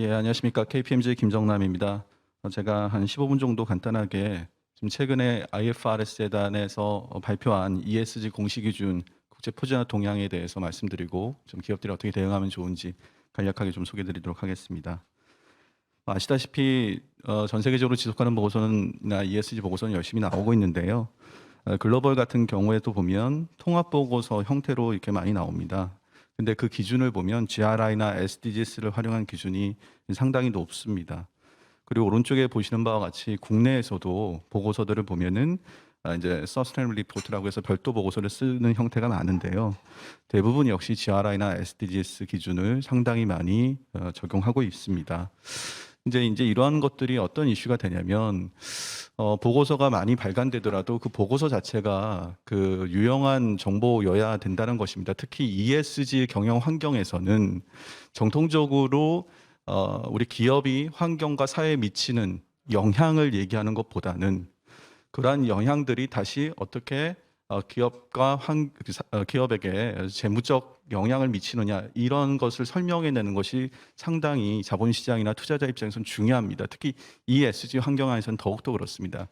예, 안녕하십니까. KPMG 김정남입니다. 어, 제가 한 15분 정도 간단하게 지금 최근에 IFRS 재단에서 어, 발표한 ESG 공시 기준 국제 표준화 동향에 대해서 말씀드리고 좀 기업들이 어떻게 대응하면 좋은지 간략하게 좀 소개드리도록 하겠습니다. 어, 아시다시피 어, 전 세계적으로 지속가능 보고서는 나 ESG 보고서는 열심히 나오고 있는데요. 어, 글로벌 같은 경우에도 보면 통합 보고서 형태로 이렇게 많이 나옵니다. 근데 그 기준을 보면 GRI나 SDGs를 활용한 기준이 상당히 높습니다. 그리고 오른쪽에 보시는 바와 같이 국내에서도 보고서들을 보면은 아, 이제 서스테이블 리포트라고 해서 별도 보고서를 쓰는 형태가 많은데요. 대부분 역시 GRI나 SDGs 기준을 상당히 많이 어, 적용하고 있습니다. 이제 이제 이러한 것들이 어떤 이슈가 되냐면 어, 보고서가 많이 발간되더라도 그 보고서 자체가 그 유용한 정보여야 된다는 것입니다. 특히 ESG 경영 환경에서는 정통적으로 어, 우리 기업이 환경과 사회에 미치는 영향을 얘기하는 것보다는 그러한 영향들이 다시 어떻게 어, 기업과 환, 그 사- 어, 기업에게 재무적 영향을 미치느냐 이런 것을 설명해내는 것이 상당히 자본시장이나 투자자 입장에서는 중요합니다. 특히 ESG 환경 안에서는 더욱더 그렇습니다.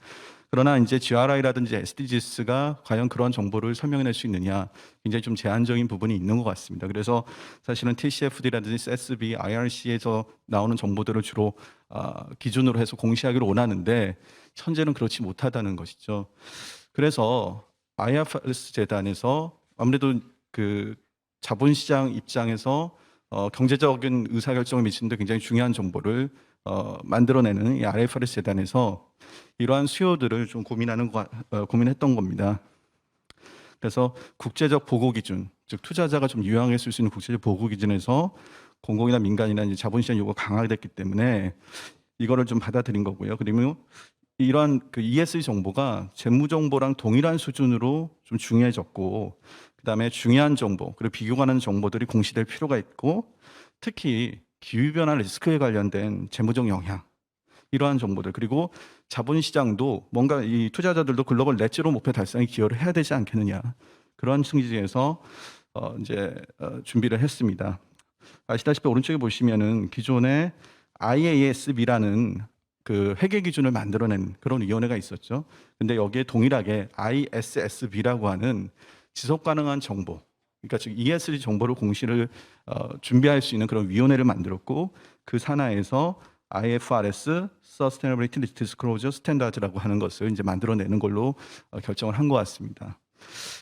그러나 이제 GRI라든지 SDGs가 과연 그런 정보를 설명해낼 수 있느냐 굉장히 좀 제한적인 부분이 있는 것 같습니다. 그래서 사실은 TCFD라든지 SSB, IRC에서 나오는 정보들을 주로 아, 기준으로 해서 공시하기를 원하는데 현재는 그렇지 못하다는 것이죠. 그래서 IFRS 재단에서 아무래도 그 자본시장 입장에서 어, 경제적인 의사결정을 미치는데 굉장히 중요한 정보를 어, 만들어내는 이 IFRS 재단에서 이러한 수요들을 좀 고민하는 거, 어, 고민했던 겁니다. 그래서 국제적 보고 기준, 즉 투자자가 좀 유용했을 수 있는 국제적 보고 기준에서 공공이나 민간이나 이제 자본시장 요구가 강화됐기 때문에 이거를 좀 받아들인 거고요. 그리고 이러한 그 ESG 정보가 재무 정보랑 동일한 수준으로 좀 중요해졌고, 그다음에 중요한 정보 그리고 비교 가는 정보들이 공시될 필요가 있고, 특히 기후 변화 리스크에 관련된 재무적 영향 이러한 정보들 그리고 자본시장도 뭔가 이 투자자들도 글로벌 넷제로 목표 달성에 기여를 해야 되지 않겠느냐 그러한 측지에서 어 이제 어 준비를 했습니다. 아시다시피 오른쪽에 보시면은 기존에 IASB라는 그 회계 기준을 만들어낸 그런 위원회가 있었죠. 근데 여기에 동일하게 ISSB라고 하는 지속 가능한 정보, 그러니까 즉 ESG 정보를 공시를 어, 준비할 수 있는 그런 위원회를 만들었고 그 산하에서 IFRS Sustainability Disclosure Standards라고 하는 것을 이제 만들어내는 걸로 어, 결정을 한 것 같습니다.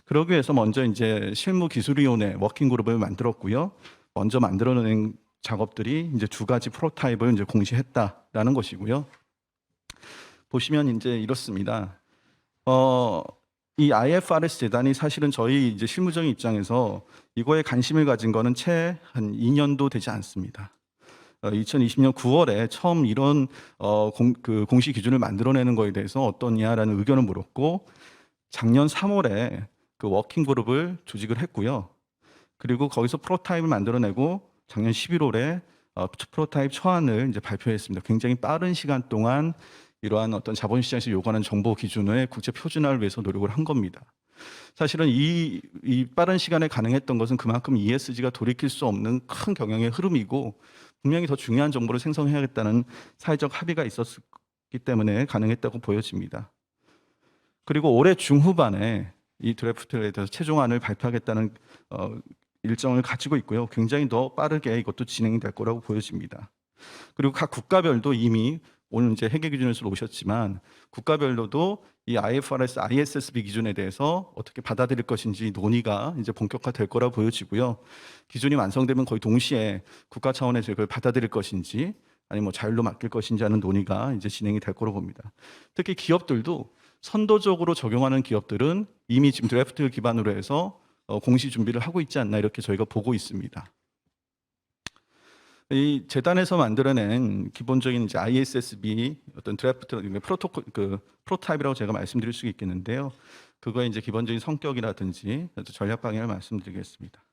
그러기 위해서 먼저 이제 실무 기술위원회 워킹 그룹을 만들었고요. 먼저 만들어낸 작업들이 이제 두 가지 프로타입을 이제 공시했다라는 것이고요. 보시면 이제 이렇습니다. 어, 이 IFRS 재단이 사실은 저희 이제 실무적인 입장에서 이거에 관심을 가진 거는 채 한 2년도 되지 않습니다. 어, 2020년 9월에 처음 이런 어, 공, 그 공시 기준을 만들어내는 거에 대해서 어떠냐라는 의견을 물었고 작년 3월에 그 워킹 그룹을 조직을 했고요. 그리고 거기서 프로타입을 만들어내고 작년 11월에 어, 프로타입 초안을 이제 발표했습니다. 굉장히 빠른 시간 동안 이러한 어떤 자본시장에서 요구하는 정보 기준의 국제 표준화를 위해서 노력을 한 겁니다. 사실은 이, 이 빠른 시간에 가능했던 것은 그만큼 ESG가 돌이킬 수 없는 큰 경영의 흐름이고 분명히 더 중요한 정보를 생성해야겠다는 사회적 합의가 있었기 때문에 가능했다고 보여집니다. 그리고 올해 중후반에 이 드래프트에 대해서 최종안을 발표하겠다는 어, 일정을 가지고 있고요. 굉장히 더 빠르게 이것도 진행이 될 거라고 보여집니다. 그리고 각 국가별도 이미 오늘 이제 회계 기준에서 오셨지만 국가별로도 이 IFRS, ISSB 기준에 대해서 어떻게 받아들일 것인지 논의가 이제 본격화될 거라 보여지고요. 기준이 완성되면 거의 동시에 국가 차원에서 이걸 받아들일 것인지 아니면 뭐 자율로 맡길 것인지 하는 논의가 이제 진행이 될 거로 봅니다. 특히 기업들도 선도적으로 적용하는 기업들은 이미 지금 드래프트 기반으로 해서 어, 공시 준비를 하고 있지 않나 이렇게 저희가 보고 있습니다. 이 재단에서 만들어낸 기본적인 이제 ISSB 어떤 드래프트 프로토콜 그 프로타입이라고 제가 말씀드릴 수 있겠는데요. 그거의 이제 기본적인 성격이라든지 전략 방향을 말씀드리겠습니다.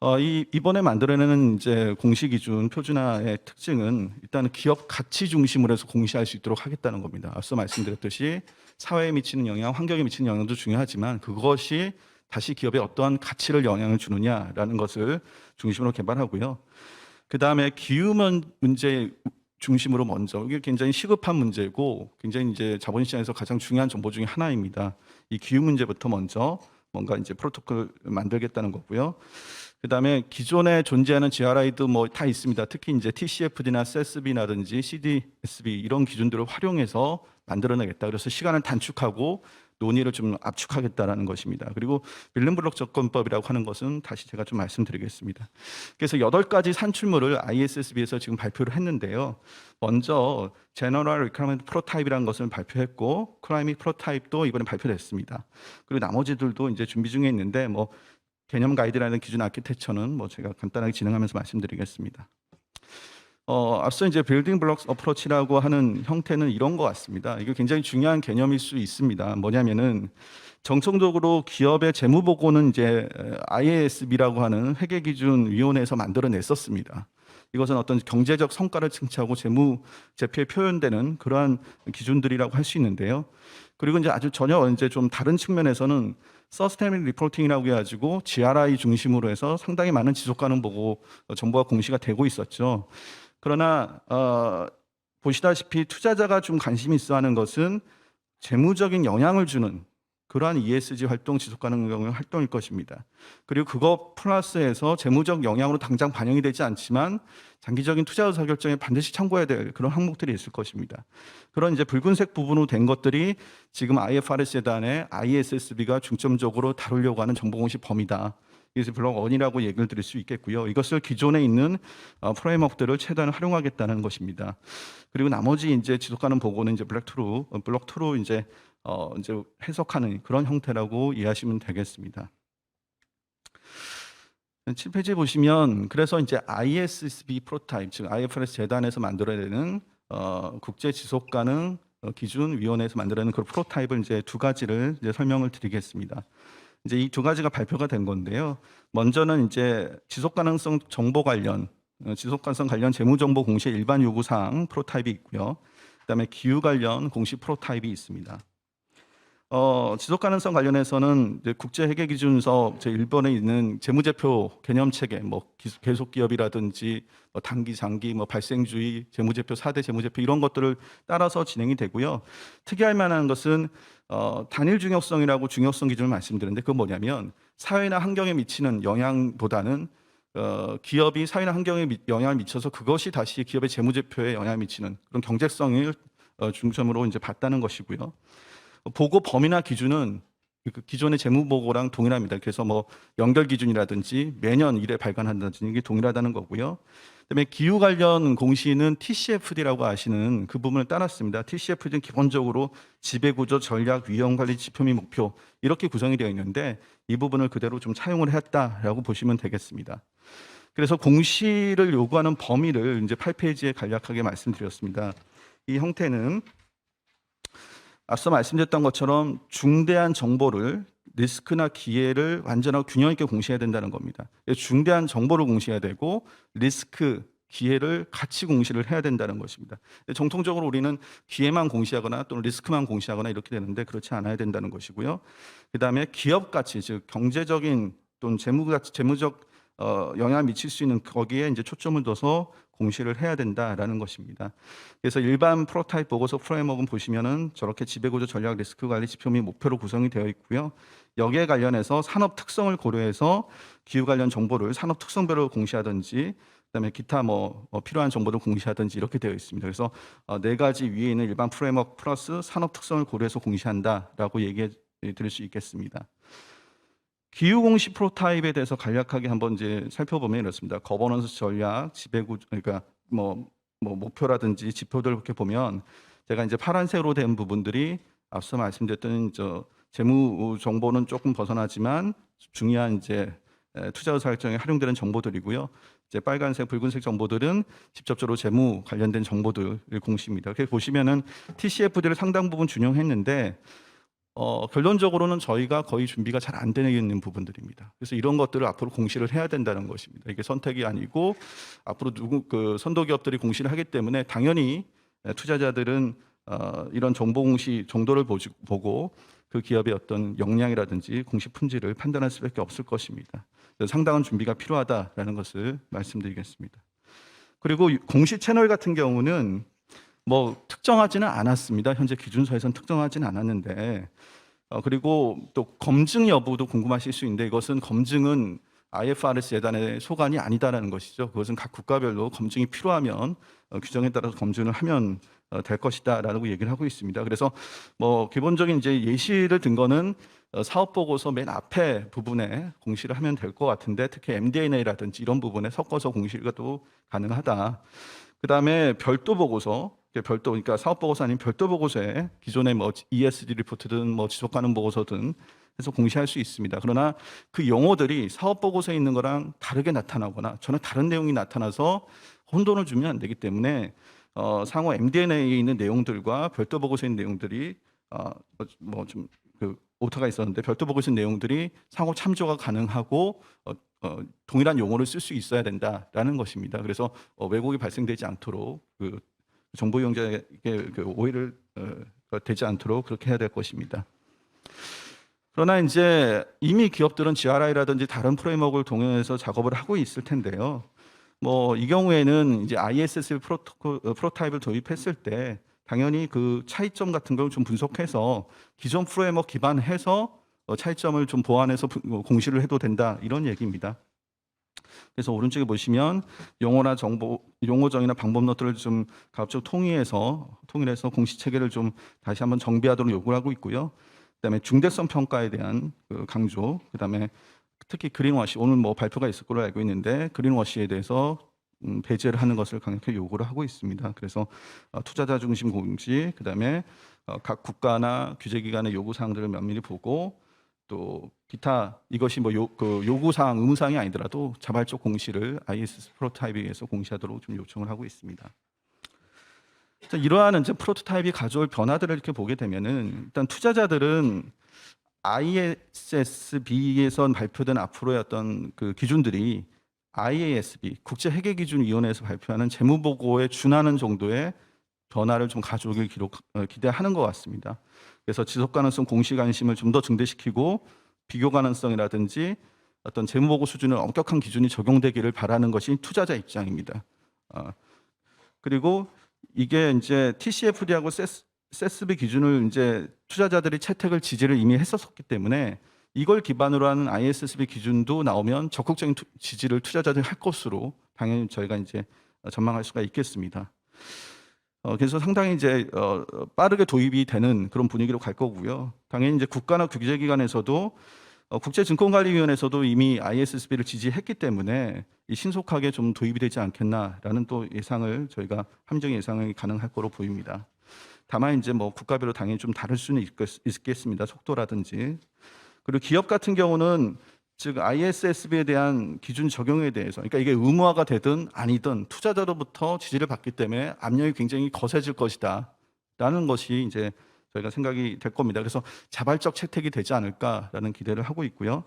어, 이 이번에 만들어내는 이제 공시 기준 표준화의 특징은 일단은 기업 가치 중심으로 해서 공시할 수 있도록 하겠다는 겁니다. 앞서 말씀드렸듯이 사회에 미치는 영향, 환경에 미치는 영향도 중요하지만 그것이 다시 기업에 어떠한 가치를 영향을 주느냐라는 것을 중심으로 개발하고요. 그 다음에 기후면 문제 중심으로 먼저 이게 굉장히 시급한 문제고 굉장히 이제 자본시장에서 가장 중요한 정보 중에 하나입니다. 이 기후 문제부터 먼저 뭔가 이제 프로토콜 만들겠다는 거고요. 그다음에 기존에 존재하는 GRI도 뭐 다 있습니다. 특히 이제 TCFD나 CSB나든지 CDSB 이런 기준들을 활용해서 만들어내겠다. 그래서 시간을 단축하고 논의를 좀 압축하겠다라는 것입니다. 그리고 빌름블록 접근법이라고 하는 것은 다시 제가 좀 말씀드리겠습니다. 그래서 여덟 가지 산출물을 ISSB에서 지금 발표를 했는데요. 먼저 General Requirement Prototype이라는 것을 발표했고 Climate Prototype도 이번에 발표됐습니다. 그리고 나머지들도 이제 준비 중에 있는데 뭐 개념 가이드라는 기준 아키텍처는 뭐 제가 간단하게 진행하면서 말씀드리겠습니다. 어, 앞서 이제 빌딩 블록 어프로치라고 하는 형태는 이런 것 같습니다. 이게 굉장히 중요한 개념일 수 있습니다. 뭐냐면은 정성적으로 기업의 재무 보고는 이제 IASB라고 하는 회계 기준 위원회에서 만들어냈었습니다. 이것은 어떤 경제적 성과를 칭찬하고 재무 제표에 표현되는 그러한 기준들이라고 할 수 있는데요. 그리고 이제 아주 전혀 이제 좀 다른 측면에서는 서스테이블 리포팅이라고 해가지고 GRI 중심으로 해서 상당히 많은 지속 가능 보고 어, 정보가 공시가 되고 있었죠. 그러나 어, 보시다시피 투자자가 좀 관심이 있어 하는 것은 재무적인 영향을 주는 그러한 ESG 활동 지속 가능 활동일 것입니다. 그리고 그거 플러스해서 재무적 영향으로 당장 반영이 되지 않지만 장기적인 투자 의사 결정에 반드시 참고해야 될 그런 항목들이 있을 것입니다. 그런 이제 붉은색 부분으로 된 것들이 지금 IFRS 재단의 ISSB가 중점적으로 다루려고 하는 정보 공시 범위다. 이것이 블록 원이라고 얘기를 드릴 수 있겠고요. 이것을 기존에 있는 어, 프레임워크들을 최대한 활용하겠다는 것입니다. 그리고 나머지 이제 지속가능 보고는 이제 블랙 투로 어, 블록 투로 이제 어, 이제 해석하는 그런 형태라고 이해하시면 되겠습니다. 7페이지 보시면 그래서 이제 ISSB 프로타입 즉 IFRS 재단에서 만들어내는 어, 국제 지속 가능 어, 기준 위원회에서 만들어내는 그 프로타입을 이제 두 가지를 이제 설명을 드리겠습니다. 이제 이 두 가지가 발표가 된 건데요. 먼저는 이제 지속 가능성 정보 관련 어, 지속 가능성 관련 재무 정보 공시 일반 요구 사항 프로타입이 있고요. 그다음에 기후 관련 공시 프로타입이 있습니다. 어, 지속 가능성 관련해서는 국제 회계 기준서 제 일본에 있는 재무제표 개념 체계, 뭐 기- 계속 기업이라든지 뭐 단기, 장기, 뭐 발생주의, 재무제표 4대 재무제표 이런 것들을 따라서 진행이 되고요. 특이할 만한 것은 어, 단일 중요성이라고 중요성 기준을 말씀드렸는데 그건 뭐냐면 사회나 환경에 미치는 영향보다는 어, 기업이 사회나 환경에 미- 영향을 미쳐서 그것이 다시 기업의 재무제표에 영향을 미치는 그런 경제성을 어, 중점으로 이제 봤다는 것이고요. 보고 범위나 기준은 그 기존의 재무 보고랑 동일합니다. 그래서 뭐 연결 기준이라든지 매년 일에 발간한다든지 이게 동일하다는 거고요. 그다음에 기후 관련 공시는 TCFD라고 아시는 그 부분을 따랐습니다. TCFD는 기본적으로 지배 구조 전략 위험 관리 지표 및 목표 이렇게 구성이 되어 있는데 이 부분을 그대로 좀 차용을 했다라고 보시면 되겠습니다. 그래서 공시를 요구하는 범위를 이제 8페이지에 간략하게 말씀드렸습니다. 이 형태는 앞서 말씀드렸던 것처럼 중대한 정보를 리스크나 기회를 완전하고 균형 있게 공시해야 된다는 겁니다. 중대한 정보를 공시해야 되고 리스크, 기회를 같이 공시를 해야 된다는 것입니다. 정통적으로 우리는 기회만 공시하거나 또는 리스크만 공시하거나 이렇게 되는데 그렇지 않아야 된다는 것이고요. 그다음에 기업 가치, 즉 경제적인 또는 재무 가치, 재무적 어, 영향을 미칠 수 있는 거기에 이제 초점을 둬서 공시를 해야 된다라는 것입니다. 그래서 일반 프로타입 보고서 프레임워크는 보시면은 저렇게 지배구조 전략 리스크 관리 지표 및 목표로 구성이 되어 있고요. 여기에 관련해서 산업 특성을 고려해서 기후 관련 정보를 산업 특성별로 공시하든지 그다음에 기타 뭐 어, 필요한 정보를 공시하든지 이렇게 되어 있습니다. 그래서 어, 네 가지 위에 있는 일반 프레임워크 플러스 산업 특성을 고려해서 공시한다라고 얘기해 드릴 수 있겠습니다. 기후 공시 프로타입에 대해서 간략하게 한번 이제 살펴보면 이렇습니다. 거버넌스 전략, 지배구 그러니까 뭐, 뭐 목표라든지 지표들 이렇게 보면 제가 이제 파란색으로 된 부분들이 앞서 말씀드렸던 저 재무 정보는 조금 벗어나지만 중요한 이제 에, 투자 의사 결정에 활용되는 정보들이고요. 이제 빨간색, 붉은색 정보들은 직접적으로 재무 관련된 정보들을 공시입니다. 이렇게 보시면은 TCFD를 상당 부분 준용했는데 어, 결론적으로는 저희가 거의 준비가 잘 안 되어 있는 부분들입니다. 그래서 이런 것들을 앞으로 공시를 해야 된다는 것입니다. 이게 선택이 아니고 앞으로 누구 그 선도 기업들이 공시를 하기 때문에 당연히 에, 투자자들은 어, 이런 정보 공시 정도를 보지, 보고 그 기업의 어떤 역량이라든지 공시 품질을 판단할 수밖에 없을 것입니다. 상당한 준비가 필요하다라는 것을 말씀드리겠습니다. 그리고 공시 채널 같은 경우는 뭐 특정하지는 않았습니다. 현재 기준서에서는 특정하지는 않았는데 어, 그리고 또 검증 여부도 궁금하실 수 있는데 이것은 검증은 IFRS 재단의 소관이 아니다라는 것이죠. 그것은 각 국가별로 검증이 필요하면 어, 규정에 따라서 검증을 하면 어, 될 것이다라고 얘기를 하고 있습니다. 그래서 뭐 기본적인 이제 예시를 든 거는 어, 사업 보고서 맨 앞에 부분에 공시를 하면 될 것 같은데 특히 MD&A라든지 이런 부분에 섞어서 공시가 또 가능하다. 그다음에 별도 보고서 별도 그러니까 사업 보고서 아닌 별도 보고서에 기존의 뭐 ESG 리포트든 뭐 지속 가능 보고서든 해서 공시할 수 있습니다. 그러나 그 용어들이 사업 보고서에 있는 거랑 다르게 나타나거나 전혀 다른 내용이 나타나서 혼돈을 주면 안 되기 때문에 어, 상호 MD&A에 있는 내용들과 별도 보고서에 있는 내용들이 어, 뭐좀 그 오타가 있었는데 별도 보고서 내용들이 상호 참조가 가능하고 어, 어, 동일한 용어를 쓸 수 있어야 된다라는 것입니다. 그래서 어, 왜곡이 발생되지 않도록 그 정보 이용자에게 그 오해를 어, 되지 않도록 그렇게 해야 될 것입니다. 그러나 이제 이미 기업들은 GRI라든지 다른 프레임워크를 동원해서 작업을 하고 있을 텐데요. 뭐 이 경우에는 이제 ISS 프로토, 어, 프로타입을 도입했을 때 당연히 그 차이점 같은 걸 좀 분석해서 기존 프레임워크 기반해서 어, 차이점을 좀 보완해서 공시를 해도 된다 이런 얘기입니다. 그래서 오른쪽에 보시면 용어나 정보, 용어정의나 방법 노트를 좀 가급적 통일해서 통일해서 공시 체계를 좀 다시 한번 정비하도록 요구를 하고 있고요. 그다음에 중대성 평가에 대한 그 강조, 그다음에 특히 그린워시 오늘 뭐 발표가 있을 걸로 알고 있는데 그린워시에 대해서 음, 배제를 하는 것을 강력히 요구를 하고 있습니다. 그래서 어, 투자자 중심 공시, 그다음에 어, 각 국가나 규제기관의 요구 사항들을 면밀히 보고 또 기타 이것이 뭐 요, 그 요구 사항, 의무 사항이 아니더라도 자발적 공시를 ISS 프로타입에 의해서 공시하도록 좀 요청을 하고 있습니다. 자, 이러한 이제 프로토타입이 가져올 변화들을 이렇게 보게 되면은 일단 투자자들은 ISSB에서 발표된 앞으로의 어떤 그 기준들이 IASB 국제 회계 기준 위원회에서 발표하는 재무 보고에 준하는 정도의 변화를 좀 가져오길 기록, 어, 기대하는 것 같습니다. 그래서 지속 가능성 공시 관심을 좀 더 증대시키고 비교 가능성이라든지 어떤 재무 보고 수준의 엄격한 기준이 적용되기를 바라는 것이 투자자 입장입니다. 어, 그리고 이게 이제 TCFD하고 세스비 기준을 이제 투자자들이 채택을 지지를 이미 했었기 때문에 이걸 기반으로 하는 ISSB 기준도 나오면 적극적인 투- 지지를 투자자들이 할 것으로 당연히 저희가 이제 전망할 수가 있겠습니다. 어, 그래서 상당히 이제 어, 빠르게 도입이 되는 그런 분위기로 갈 거고요. 당연히 이제 국가나 규제기관에서도 어, 국제증권관리위원회에서도 이미 ISSB를 지지했기 때문에 이 신속하게 좀 도입이 되지 않겠나라는 또 예상을 저희가 함정 예상이 가능할 거로 보입니다. 다만 이제 뭐 국가별로 당연히 좀 다를 수는 있겠- 있겠습니다. 속도라든지 그리고 기업 같은 경우는 즉 ISSB에 대한 기준 적용에 대해서 그러니까 이게 의무화가 되든 아니든 투자자로부터 지지를 받기 때문에 압력이 굉장히 거세질 것이다 라는 것이 이제 저희가 생각이 될 겁니다. 그래서 자발적 채택이 되지 않을까라는 기대를 하고 있고요.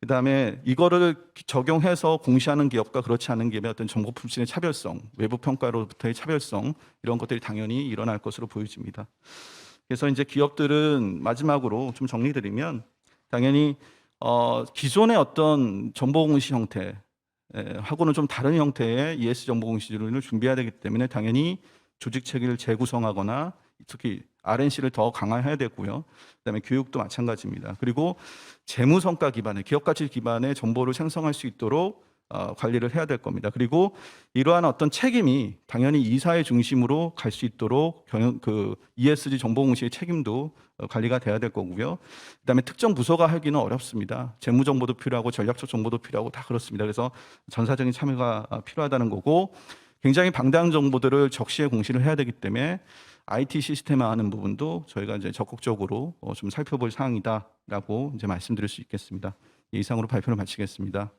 그 다음에 이거를 적용해서 공시하는 기업과 그렇지 않은 기업의 어떤 정보 품질의 차별성, 외부 평가로부터의 차별성 이런 것들이 당연히 일어날 것으로 보여집니다. 그래서 이제 기업들은 마지막으로 좀 정리드리면 당연히 어, 기존의 어떤 정보 공시 형태 에, 하고는 좀 다른 형태의 ES 정보 공시를 준비해야 되기 때문에 당연히 조직 체계를 재구성하거나 특히 RNC를 더 강화해야 되고요. 그다음에 교육도 마찬가지입니다. 그리고 재무 성과 기반의 기업 가치 기반의 정보를 생성할 수 있도록 어, 관리를 해야 될 겁니다. 그리고 이러한 어떤 책임이 당연히 이사의 중심으로 갈 수 있도록 그 ESG 정보 공시의 책임도 어, 관리가 돼야 될 거고요. 그다음에 특정 부서가 하기는 어렵습니다. 재무 정보도 필요하고 전략적 정보도 필요하고 다 그렇습니다. 그래서 전사적인 참여가 어, 필요하다는 거고 굉장히 방대한 정보들을 적시에 공시를 해야 되기 때문에 IT 시스템화하는 부분도 저희가 이제 적극적으로 어, 좀 살펴볼 사항이다라고 이제 말씀드릴 수 있겠습니다. 이 이상으로 발표를 마치겠습니다.